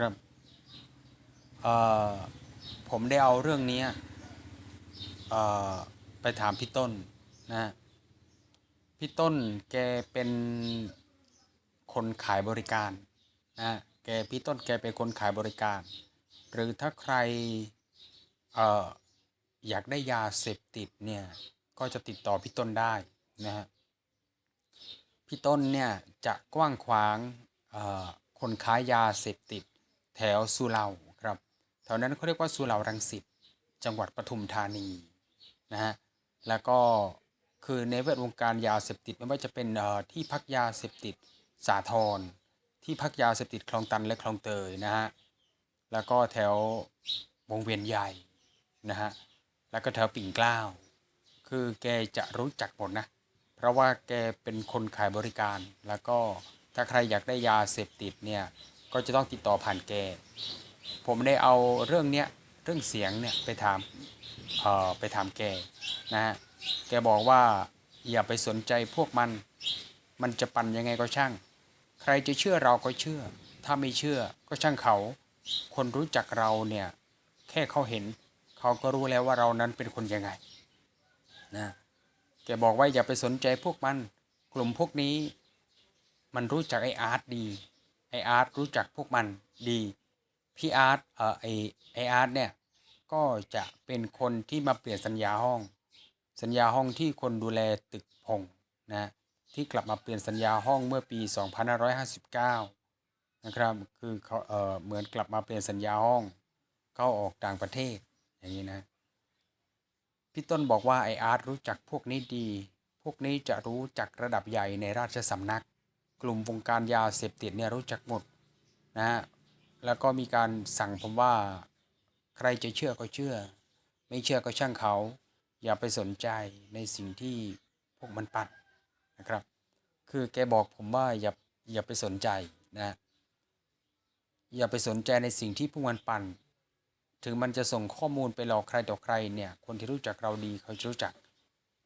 ครับผมได้เอาเรื่องนี้ไปถามพี่ต้นนะฮะพี่ต้นแกเป็นคนขายบริการนะฮะแกพี่ต้นแกเป็นคนขายบริการ หรือถ้าใครออยากได้ยาเสพติดเนี่ยก็จะติดต่อพี่ต้นได้นะฮะพี่ต้นเนี่ยจะกว้างขวางเอ่อคนขายยาเสพติด แถวสุเหร่าครับแถวนั้นเขาเรียกว่าสุเหร่ารังสิตจังหวัดปทุมธานีนะฮะแล้วก็คือในแวดวงการยาเสพติดไม่ว่าจะเป็นเอ่อที่พักยาเสพติดสาทรที่พักยาเสพติดคลองตันและคลองเตยนะฮะแล้วก็แถววงเวียนใหญ่นะฮะแล้วก็แถวปิ่นเกล้าคือแกจะรู้จักหมดนะ เพราะว่าแกเป็นคนขายบริการ แล้วก็ถ้าใครอยากได้ยาเสพติดเนี่ย ก็จะต้องติดต่อผ่านแก ผมได้เอาเรื่องเนี้ยเรื่องเสียงเนี่ยไปถามเอ่อไปถามแกนะฮะแกบอกว่าอย่าไปสนใจพวกมัน มันจะปั่นยังไงก็ช่าง ใครจะเชื่อเราก็เชื่อ ถ้าไม่เชื่อก็ช่างเขา คนรู้จักเราเนี่ยแค่เขาเห็นเขาก็รู้แล้วว่าเรานั้นเป็นคนยังไงนะแกบอกว่าอย่าไปสนใจพวกมัน กลุ่มพวกนี้ มันรู้จักไออาร์ตดี ไออาร์ตรู้จักพวกมันดี พี่อาร์ตเอ่อไอไออาร์ตเนี่ยก็จะเป็นคนที่มาเปลี่ยนสัญญาห้อง สัญญาห้องที่คนดูแลตึกพงนะที่กลับมาเปลี่ยนสัญญาห้องเมื่อปี 2559 นะครับคือเขาเอ่อเหมือนกลับมาเปลี่ยนสัญญาห้องเข้าออกต่างประเทศอย่างนี้นะพี่ต้นบอกว่าไออาร์ตรู้จักพวกนี้ดี พวกนี้จะรู้จักระดับใหญ่ในราชสำนัก กลุ่มวงการยาเสพติดเนี่ยรู้จักหมดนะฮะแล้วก็มีการสั่งผมว่าใครจะเชื่อก็เชื่อ ไม่เชื่อก็ช่างเขา อย่าไปสนใจในสิ่งที่พวกมันปั่นนะครับ คือแกบอกผมว่าอย่าอย่าไปสนใจนะอย่าไปสนใจในสิ่งที่พวกมันปั่น ถึงมันจะส่งข้อมูลไปหลอกใครต่อใครเนี่ย คนที่รู้จักเราดีเขาจะรู้จัก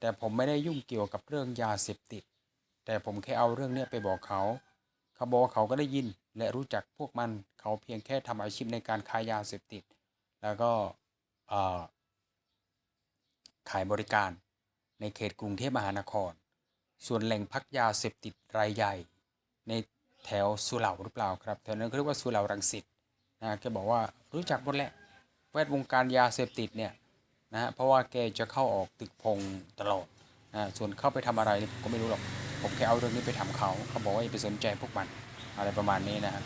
แต่ผมไม่ได้ยุ่งเกี่ยวกับเรื่องยาเสพติด แต่ผมแค่เอาเรื่องเนี้ยไปบอกเขา เขาบอกเขาก็ได้ยินและรู้จักพวกมันเขาเพียงแค่ทำอาชีพในการขายยาเสพติด แล้วก็ขายบริการในเขตกรุงเทพมหานคร ส่วนแหล่งพักยาเสพติดรายใหญ่ ในแถวสุเหร่าหรือเปล่าครับแถวนั้นเขาเรียกว่าสุเหร่ารังสิตนะแกบอกว่ารู้จักหมดแหละแวดวงการยาเสพติดเนี่ยนะฮะเพราะว่าแกจะเข้าออกตึกพงตลอดนะส่วนเข้าไปทำอะไรผมก็ไม่รู้หรอก ผมแค่เอาเรื่องนี้ไปถามเขา เขาบอกว่าอย่าไปสนใจพวกมันอะไรประมาณนี้นะครับ